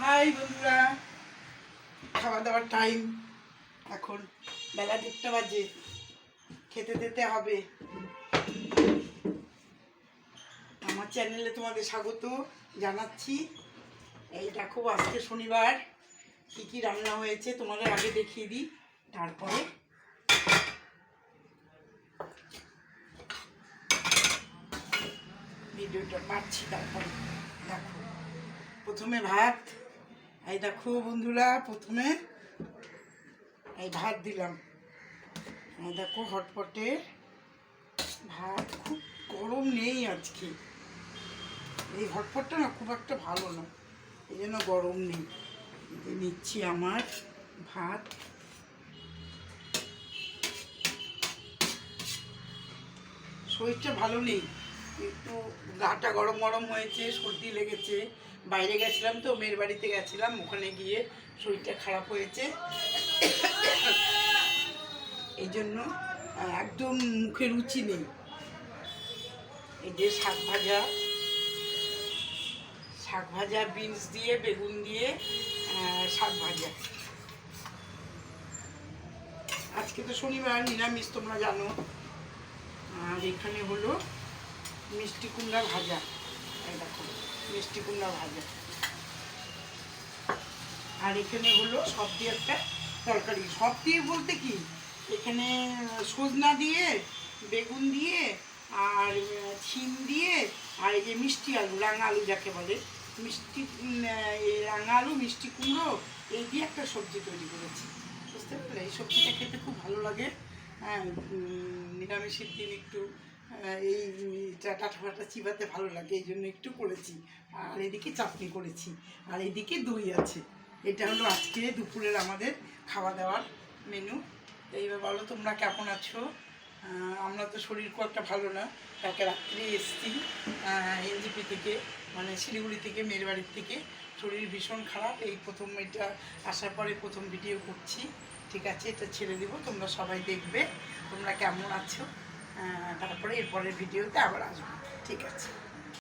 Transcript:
High বন্ধুরা খাওয়া দাওয়ার টাইম এখন বেলা দেড়টা বাজে, খেতে দিতে হবে। আমার চ্যানেলে তোমাদের স্বাগত জানাচ্ছি। এই দেখো, আজকে শনিবার। কী কী রান্না হয়েছে তোমাদের আগে দেখিয়ে দিই, তারপরে ভিডিওটা পাচ্ছি তারপরে দেখো। প্রথমে ভাত এই দেখো বন্ধুরা, প্রথমে এই ভাত দিলাম। এই দেখো হটপটে ভাত, খুব গরম নেই আজকে। এই হটপটটা না খুব একটা ভালো না, এই জন্য গরম নেই। নিচ্ছি আমার ভাত। শরীরটা ভালো নেই। একটু গাটা গরম গরম হয়েছে, সর্দি লেগেছে। বাইরে গেছিলাম তো, মেয়ের বাড়িতে গেছিলাম, ওখানে গিয়ে শরীরটা খারাপ হয়েছে। এই জন্য, একদম মুখে রুচি নেই। এই যে শাক ভাজা শাক ভাজা, বিনস দিয়ে, বেগুন দিয়ে শাক ভাজা। আজকে তো শনিবার, নিরামিষ, তোমরা জানো। আর এখানে হলো মিষ্টি কুমড়া ভাজা। দেখো, মিষ্টি কুমড়া ভাজা। আর এখানে হলো সব দিয়ে একটা তরকারি। সব দিয়ে বলতে কি? এখানে সজনা দিয়ে, বেগুন দিয়ে, আর ছিম দিয়ে, আর এই যে মিষ্টি আলু, রাঙা আলু যাকে বলে। মিষ্টি এই রাঙা আলু, মিষ্টি কুমড়ো, এই দিয়ে একটা সবজি তৈরি করেছি। বুঝতে পারলে? এই সবজিটা খেতে খুব ভালো লাগে। হ্যাঁ নিরামিষের দিন একটু এই ডাটা ফাটা চিবাতে ভালো লাগে, এই জন্য একটু করেছি। আর এদিকে চাটনি করেছি। আর এদিকে দই আছে। এটা হলো আজকে দুপুরের আমাদের খাওয়া দাওয়ার মেনু এইবার বলো তোমরা কেমন আছো? আমরা তো শরীর খুব একটা ভালো না। কালকে রাত্রে এসছি এনজিপি থেকে মানে শিলিগুড়ি থেকে মেয়ের বাড়ির থেকে। শরীর ভীষণ খারাপ। এই প্রথম এটা আসার পরে প্রথম ভিডিও করছি। ঠিক আছে, এটা ছেড়ে দিব। তোমরা সবাই দেখবে। তোমরা কেমন আছো? তারপরে এরপরের ভিডিওতে আবার আসব। ঠিক আছে।